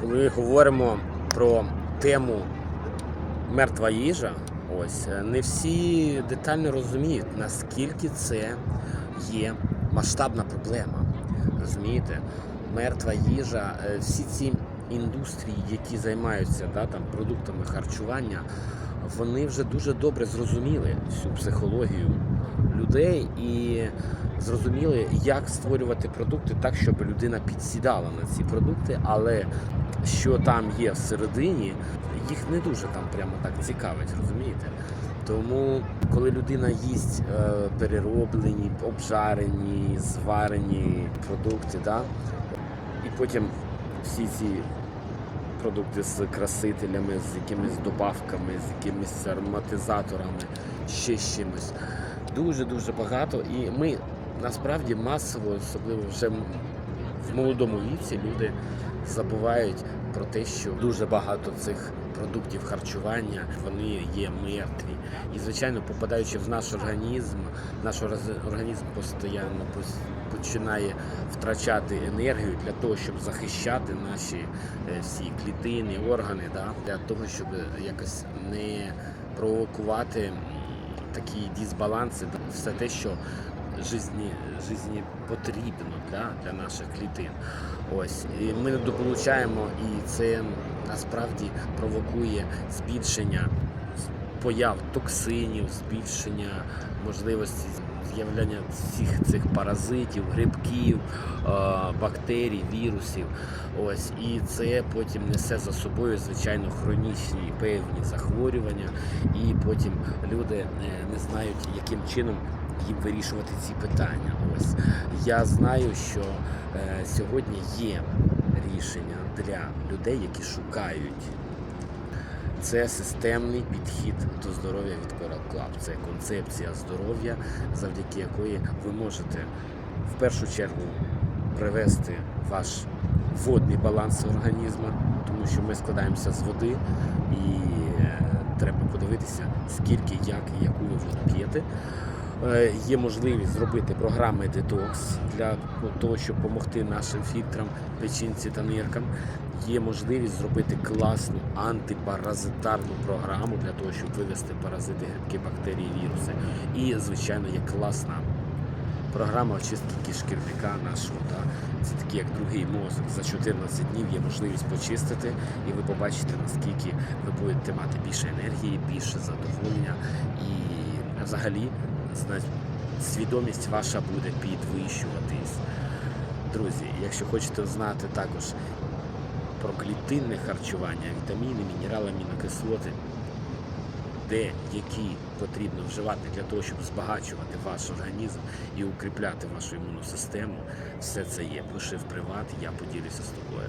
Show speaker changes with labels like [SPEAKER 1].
[SPEAKER 1] Коли говоримо про тему мертва їжа, ось е, не всі детально розуміють, наскільки це є масштабна проблема. Розумієте? Мертва їжа, е, всі ці індустрії, які займаються да, там, продуктами харчування, вони вже дуже добре зрозуміли всю психологію людей і зрозуміли, як створювати продукти так, щоб людина підсідала на ці продукти, але що там є всередині, їх не дуже там прямо так цікавить, розумієте? Тому, коли людина їсть е, перероблені, обжарені, зварені продукти, да, і потім всі ці продукти з красителями, з якимись добавками, з якимись ароматизаторами, ще з чимось. Дуже-дуже багато. І ми насправді масово, особливо вже в молодому віці, люди забувають про те, що дуже багато цих продуктів харчування вони є мертві. І, звичайно, попадаючи в наш організм, наш організм постійно починає втрачати енергію для того, щоб захищати наші е, всі клітини, органи, да? для того, щоб якось не провокувати такі дисбаланси, все те, що житті, житті потрібно да, для наших клітин. Ось і ми недополучаємо, і це насправді провокує збільшення появ токсинів, збільшення можливості з'являння всіх цих паразитів, грибків, е, бактерій, вірусів. Ось і це потім несе за собою звичайно хронічні певні захворювання, і потім люди е, не знають, яким чином їм вирішувати ці питання. Ось я знаю, що е, сьогодні є рішення для людей, які шукають. Це системний підхід до здоров'я від Coral Club. Це концепція здоров'я, завдяки якої ви можете в першу чергу привести ваш водний баланс організму, тому що ми складаємося з води, і е, треба подивитися, скільки, як і яку ви воду п'єте. Е, Є можливість зробити програми детокс для того, щоб допомогти нашим фільтрам, печінці та ниркам. Є можливість зробити класну антипаразитарну програму для того, щоб вивести паразити, грибки, бактерії, віруси. І, звичайно, є класна програма очистки кишківника нашого. Да? Це такий як другий мозок. За 14 днів є можливість почистити, і ви побачите, наскільки ви будете мати більше енергії, більше задоволення і взагалі свідомість ваша буде підвищуватись. Друзі, якщо хочете знати також про клітинне харчування, вітаміни, мінерали, амінокислоти, де які потрібно вживати для того, щоб збагачувати ваш організм і укріпляти вашу імунну систему, все це є. Пиши в приват, я поділюся з тобою.